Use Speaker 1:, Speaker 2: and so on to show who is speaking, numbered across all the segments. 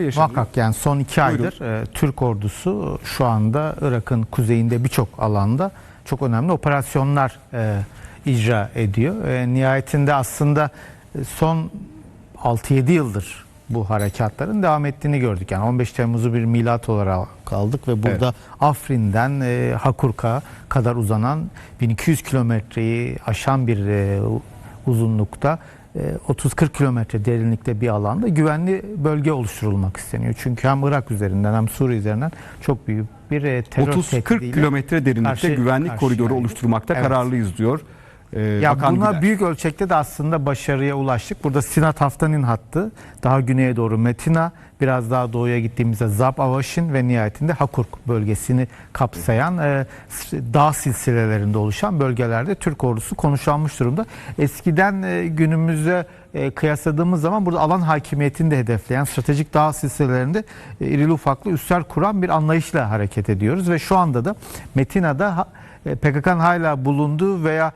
Speaker 1: yaşanıyor.
Speaker 2: Muhakkak yani son iki
Speaker 1: Buyurun.
Speaker 2: aydır e, Türk ordusu şu anda Irak'ın kuzeyinde birçok alanda çok önemli operasyonlar e, icra ediyor. E, nihayetinde aslında e, son 6-7 yıldır bu harekatların devam ettiğini gördük. Yani 15 Temmuz'u bir milat olarak aldık ve burada Afrin'den e, Hakurk'a kadar uzanan 1200 kilometreyi aşan bir e, uzunlukta 30-40 kilometre derinlikte bir alanda güvenli bölge oluşturulmak isteniyor. Çünkü hem Irak üzerinden hem Suriye üzerinden çok büyük bir e, terör
Speaker 1: 30-40
Speaker 2: tehdidiyle
Speaker 1: kilometre derinlikte
Speaker 2: karşı-
Speaker 1: güvenlik
Speaker 2: karşı
Speaker 1: koridoru
Speaker 2: yani.
Speaker 1: oluşturmakta
Speaker 2: Evet.
Speaker 1: kararlıyız diyor. Ee,
Speaker 2: Ya buna
Speaker 1: Güler.
Speaker 2: büyük ölçekte de aslında başarıya ulaştık. Burada Sinat Haftan'ın hattı daha güneye doğru Metina, biraz daha doğuya gittiğimizde Zab Avaşin ve nihayetinde Hakurk bölgesini kapsayan e, dağ silsilelerinde oluşan bölgelerde Türk ordusu konuşlanmış durumda. Eskiden e, günümüze e, kıyasladığımız zaman burada alan hakimiyetini de hedefleyen stratejik dağ silsilelerinde e, irili ufaklı üsler kuran bir anlayışla hareket ediyoruz ve şu anda da Metina'da PKK'nın hala bulunduğu veya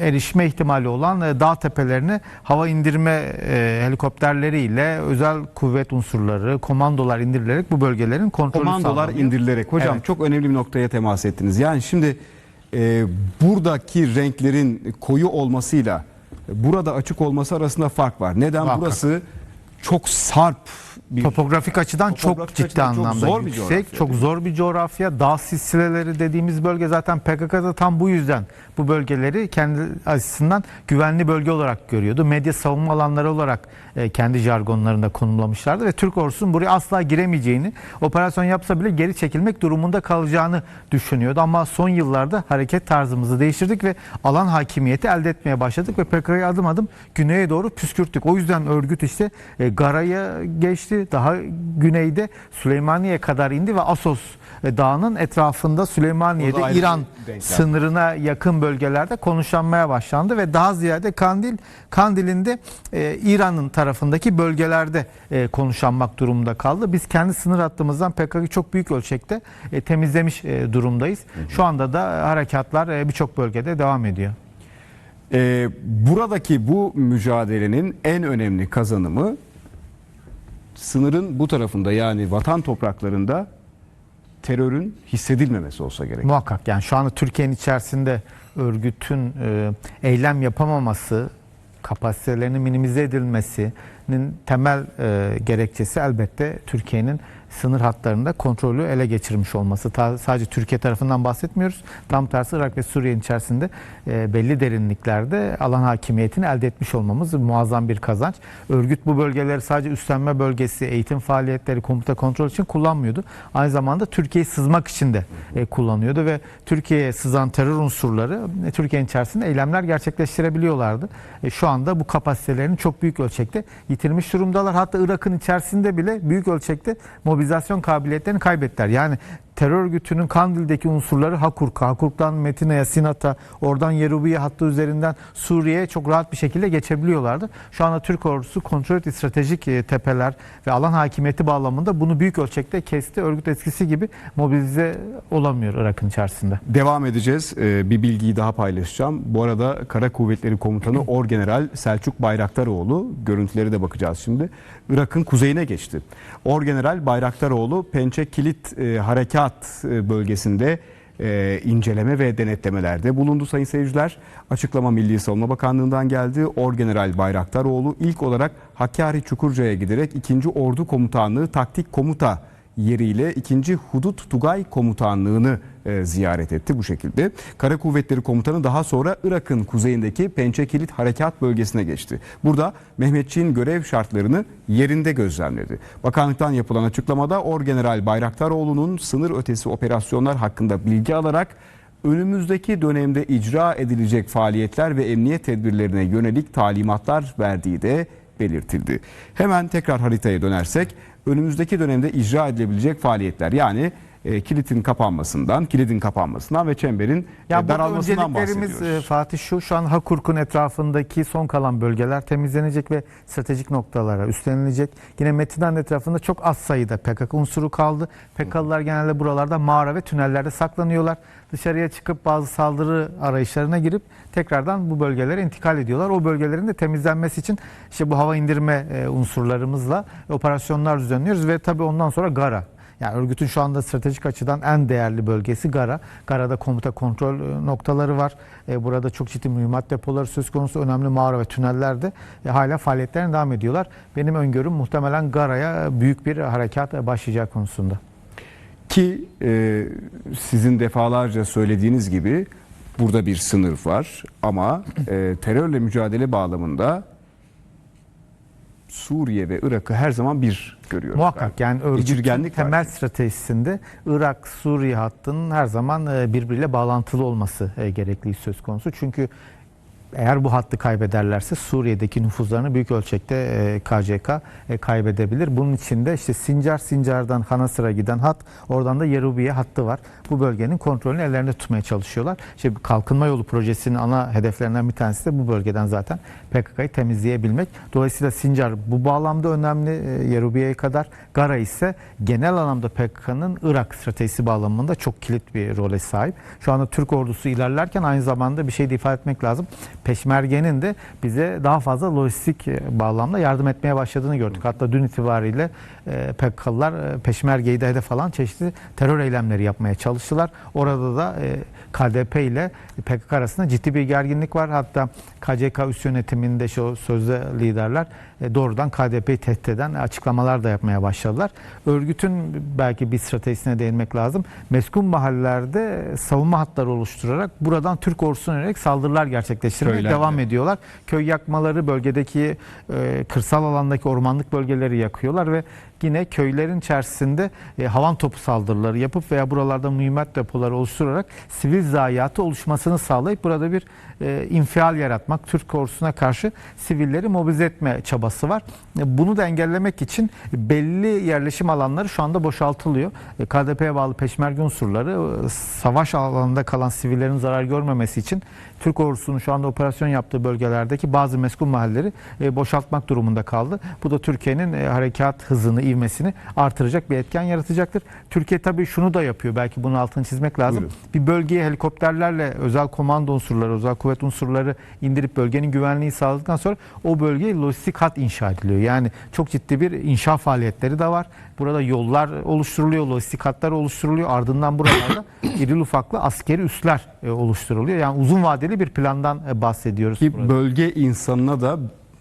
Speaker 2: erişme ihtimali olan e, dağ tepelerine hava indirme e, helikopterleriyle özel kuvvet unsurları, komandolar indirilerek bu bölgelerin kontrolü
Speaker 1: komandolar
Speaker 2: sağlanıyor.
Speaker 1: indirilerek. Hocam
Speaker 2: Evet.
Speaker 1: çok önemli bir noktaya temas ettiniz. Yani şimdi e, buradaki renklerin koyu olmasıyla burada açık olması arasında fark var. Neden?
Speaker 2: Muhakkak.
Speaker 1: Burası çok sarp bir
Speaker 2: Topografik açıdan
Speaker 1: Topografik
Speaker 2: çok ciddi
Speaker 1: açıdan çok
Speaker 2: anlamda
Speaker 1: zor bir
Speaker 2: yüksek,
Speaker 1: coğrafya
Speaker 2: çok
Speaker 1: değil
Speaker 2: zor bir coğrafya. Dağ silsileleri dediğimiz bölge zaten PKK'da tam bu yüzden bu bölgeleri kendi açısından güvenli bölge olarak görüyordu. Medya savunma alanları olarak e, kendi jargonlarında konumlamışlardı ve Türk ordusunun buraya asla giremeyeceğini, operasyon yapsa bile geri çekilmek durumunda kalacağını düşünüyordu. Ama son yıllarda hareket tarzımızı değiştirdik ve alan hakimiyeti elde etmeye başladık ve PKK'yı adım adım güneye doğru püskürttük. O yüzden örgüt işte e, Gara'ya geçti. Daha güneyde Süleymaniye kadar indi ve Asos e, Dağı'nın etrafında Süleymaniye'de İran sınırına yakın bölgelerde konuşlanmaya başlandı ve daha ziyade Kandil Kandil'in de e, İran'ın tarafındaki bölgelerde e, konuşlanmak durumunda kaldı. Biz kendi sınır hattımızdan PKK'yı çok büyük ölçekte e, temizlemiş e, durumdayız. Şu anda da harekatlar e, birçok bölgede devam ediyor.
Speaker 1: Ee, buradaki bu mücadelenin en önemli kazanımı sınırın bu tarafında yani vatan topraklarında terörün hissedilmemesi olsa gerek.
Speaker 2: Muhakkak yani şu anda Türkiye'nin içerisinde örgütün e, eylem yapamaması, kapasitelerinin minimize edilmesinin temel e, gerekçesi elbette Türkiye'nin sınır hatlarında kontrolü ele geçirmiş olması. Ta- sadece Türkiye tarafından bahsetmiyoruz. Tam tersi Irak ve Suriye'nin içerisinde e, belli derinliklerde alan hakimiyetini elde etmiş olmamız muazzam bir kazanç. Örgüt bu bölgeleri sadece üstlenme bölgesi, eğitim faaliyetleri, komuta kontrol için kullanmıyordu. Aynı zamanda Türkiye'yi sızmak için de e, kullanıyordu ve Türkiye'ye sızan terör unsurları e, Türkiye'nin içerisinde eylemler gerçekleştirebiliyorlardı. E, şu anda bu kapasitelerini çok büyük ölçekte yitirmiş durumdalar. Hatta Irak'ın içerisinde bile büyük ölçekte mobilizasyon kabiliyetlerini kaybettiler. Yani terör örgütünün Kandil'deki unsurları Hakurk'a, Hakurk'tan Metina'ya, Sinat'a, oradan Yerubiye hattı üzerinden Suriye'ye çok rahat bir şekilde geçebiliyorlardı. Şu anda Türk ordusu kontrol ettiği stratejik e, tepeler ve alan hakimiyeti bağlamında bunu büyük ölçekte kesti. Örgüt eskisi gibi mobilize olamıyor Irak'ın içerisinde.
Speaker 1: Devam edeceğiz. Ee, bir bilgiyi daha paylaşacağım. Bu arada Kara Kuvvetleri Komutanı Orgeneral Selçuk Bayraktaroğlu, görüntüleri de bakacağız şimdi. Irak'ın kuzeyine geçti. Orgeneral Bayraktaroğlu Pençe Kilit e, Harekat e, bölgesinde e, inceleme ve denetlemelerde bulundu sayın seyirciler. Açıklama Milli Savunma Bakanlığı'ndan geldi. Orgeneral Bayraktaroğlu ilk olarak Hakkari Çukurca'ya giderek 2. Ordu Komutanlığı Taktik Komuta yeriyle 2. Hudut Tugay Komutanlığı'nı e, ziyaret etti bu şekilde. Kara Kuvvetleri Komutanı daha sonra Irak'ın kuzeyindeki Pençe Kilit Harekat Bölgesi'ne geçti. Burada Mehmetçiğin görev şartlarını yerinde gözlemledi. Bakanlıktan yapılan açıklamada Orgeneral Bayraktaroğlu'nun sınır ötesi operasyonlar hakkında bilgi alarak önümüzdeki dönemde icra edilecek faaliyetler ve emniyet tedbirlerine yönelik talimatlar verdiği de belirtildi. Hemen tekrar haritaya dönersek önümüzdeki dönemde icra edilebilecek faaliyetler yani e, kilitin kapanmasından, kilidin kapanmasından ve çemberin e,
Speaker 2: Ya burada
Speaker 1: daralmasından
Speaker 2: önceliklerimiz
Speaker 1: bahsediyoruz.
Speaker 2: e, Fatih şu şu an Hakurk'un etrafındaki son kalan bölgeler temizlenecek ve stratejik noktalara üstlenilecek. Yine Metinhan etrafında çok az sayıda PKK unsuru kaldı. PKK'lılar genelde buralarda mağara ve tünellerde saklanıyorlar. Dışarıya çıkıp bazı saldırı arayışlarına girip tekrardan bu bölgelere intikal ediyorlar. O bölgelerin de temizlenmesi için işte bu hava indirme e, unsurlarımızla operasyonlar düzenliyoruz ve tabii ondan sonra Gara. Yani örgütün şu anda stratejik açıdan en değerli bölgesi Gara. Gara'da komuta kontrol e, noktaları var. E, Burada çok ciddi mühimmat depoları söz konusu. Önemli mağara ve tünellerde e, hala faaliyetlerine devam ediyorlar. Benim öngörüm muhtemelen Gara'ya büyük bir harekat e, başlayacak konusunda.
Speaker 1: Ki e, sizin defalarca söylediğiniz gibi burada bir sınır var ama e, terörle mücadele bağlamında Suriye ve Irak'ı her zaman bir görüyoruz.
Speaker 2: Muhakkak yani örgütün
Speaker 1: Geçirgenlik var.
Speaker 2: temel stratejisinde Irak-Suriye hattının her zaman e, birbiriyle bağlantılı olması e, gerekliği söz konusu. Çünkü eğer bu hattı kaybederlerse Suriye'deki nüfuzlarını büyük ölçekte e, KCK e, kaybedebilir. Bunun için de işte Sincar, Sincar'dan Hanasır'a giden hat, oradan da Yerubiye hattı var. Bu bölgenin kontrolünü ellerinde tutmaya çalışıyorlar. İşte kalkınma yolu projesinin ana hedeflerinden bir tanesi de bu bölgeden zaten PKK'yı temizleyebilmek. Dolayısıyla Sincar bu bağlamda önemli e, Yerubiye'ye kadar. Gara ise genel anlamda PKK'nın Irak stratejisi bağlamında çok kilit bir role sahip. Şu anda Türk ordusu ilerlerken aynı zamanda bir şey de ifade etmek lazım. Peşmerge'nin de bize daha fazla lojistik e, bağlamda yardım etmeye başladığını gördük. Hatta dün itibariyle e, PKK'lılar e, Peşmerge'yi de hedef alan çeşitli terör eylemleri yapmaya çalıştılar. Orada da KDP ile PKK arasında ciddi bir gerginlik var. Hatta KCK üst yönetiminde şu sözde liderler doğrudan KDP'yi tehdit eden açıklamalar da yapmaya başladılar. Örgütün belki bir stratejisine değinmek lazım. Meskun mahallelerde savunma hatları oluşturarak buradan Türk ordusuna yönelik saldırılar gerçekleştirmeye
Speaker 1: Köylerde.
Speaker 2: devam ediyorlar. Köy yakmaları, bölgedeki e, kırsal alandaki ormanlık bölgeleri yakıyorlar ve yine köylerin içerisinde e, havan topu saldırıları yapıp veya buralarda mühimmat depoları oluşturarak sivil zayiatı oluşmasını sağlayıp burada bir e, infial yaratmak, Türk ordusuna karşı sivilleri mobilize etme çabası var. E, Bunu da engellemek için belli yerleşim alanları şu anda boşaltılıyor. E, KDP'ye bağlı peşmerge unsurları e, savaş alanında kalan sivillerin zarar görmemesi için Türk ordusunun şu anda operasyon yaptığı bölgelerdeki bazı meskun mahalleleri e, boşaltmak durumunda kaldı. Bu da Türkiye'nin e, harekat hızını, ivmesini artıracak bir etken yaratacaktır. Türkiye tabii şunu da yapıyor. Belki bunun altını çizmek lazım.
Speaker 1: Buyurun.
Speaker 2: Bir bölgeye helikopterlerle özel komando unsurları, özel kuvvet unsurları indirip bölgenin güvenliği sağladıktan sonra o bölgeye lojistik hat inşa ediliyor. Yani çok ciddi bir inşa faaliyetleri de var. Burada yollar oluşturuluyor, lojistik hatlar oluşturuluyor. Ardından buralarda iri ufaklı askeri üsler e, oluşturuluyor. Yani uzun vadeli bir plandan e, bahsediyoruz.
Speaker 1: Ki
Speaker 2: burada.
Speaker 1: bölge insanına da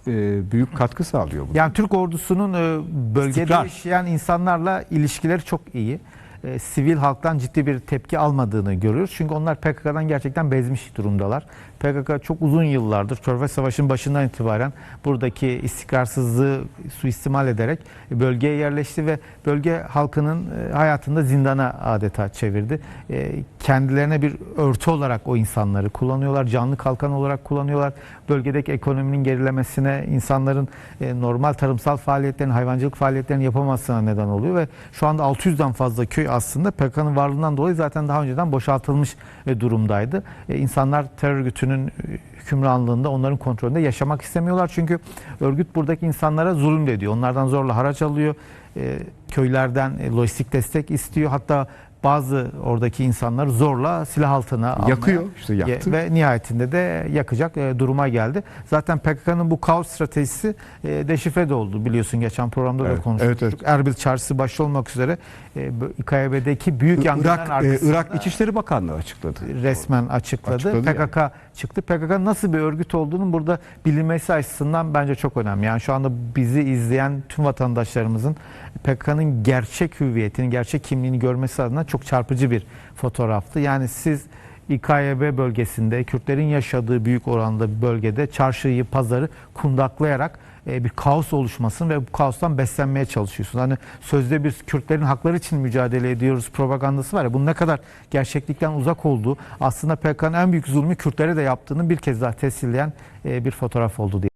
Speaker 1: e, büyük katkı sağlıyor bu.
Speaker 2: Yani Türk ordusunun e, bölgede
Speaker 1: İstikrar.
Speaker 2: yaşayan insanlarla ilişkileri çok iyi. E, sivil halktan ciddi bir tepki almadığını görüyoruz. Çünkü onlar PKK'dan gerçekten bezmiş durumdalar. PKK çok uzun yıllardır Körfez Savaşı'nın başından itibaren buradaki istikrarsızlığı suistimal ederek bölgeye yerleşti ve bölge halkının e, hayatında zindana adeta çevirdi. E, Kendilerine bir örtü olarak o insanları kullanıyorlar. Canlı kalkan olarak kullanıyorlar. Bölgedeki ekonominin gerilemesine, insanların e, normal tarımsal faaliyetlerin, hayvancılık faaliyetlerinin yapamamasına neden oluyor ve şu anda 600'den fazla köy aslında PKK'nın varlığından dolayı zaten daha önceden boşaltılmış durumdaydı. İnsanlar terör örgütünün e, hükümranlığında onların kontrolünde yaşamak istemiyorlar. Çünkü örgüt buradaki insanlara zulüm de ediyor. Onlardan zorla haraç alıyor. E, köylerden e, lojistik destek istiyor. Hatta bazı oradaki insanları zorla silah altına almaya-
Speaker 1: Yakıyor, işte yaktı.
Speaker 2: ve nihayetinde de yakacak e, duruma geldi. Zaten PKK'nın bu kaos stratejisi e, deşifre de oldu biliyorsun geçen programda
Speaker 1: Evet,
Speaker 2: da konuşmuştuk.
Speaker 1: evet,
Speaker 2: Erbil Çarşısı başta olmak üzere e, bu İKYB'deki büyük yangınların
Speaker 1: Irak,
Speaker 2: arkasında
Speaker 1: Irak İçişleri Bakanlığı açıkladı.
Speaker 2: resmen açıkladı.
Speaker 1: Açıkladı
Speaker 2: PKK çıktı. PKK nasıl bir örgüt olduğunun burada bilinmesi açısından bence çok önemli. Yani şu anda bizi izleyen tüm vatandaşlarımızın PKK'nın gerçek hüviyetini, gerçek kimliğini görmesi adına çok çarpıcı bir fotoğraftı. Yani siz İKYB bölgesinde, Kürtlerin yaşadığı büyük oranda bir bölgede çarşıyı, pazarı kundaklayarak e, bir kaos oluşmasın ve bu kaostan beslenmeye çalışıyorsunuz. Hani sözde biz Kürtlerin hakları için mücadele ediyoruz propagandası var ya bunun ne kadar gerçeklikten uzak olduğu aslında PKK'nın en büyük zulmü Kürtlere de yaptığını bir kez daha tescilleyen e, bir fotoğraf oldu diye.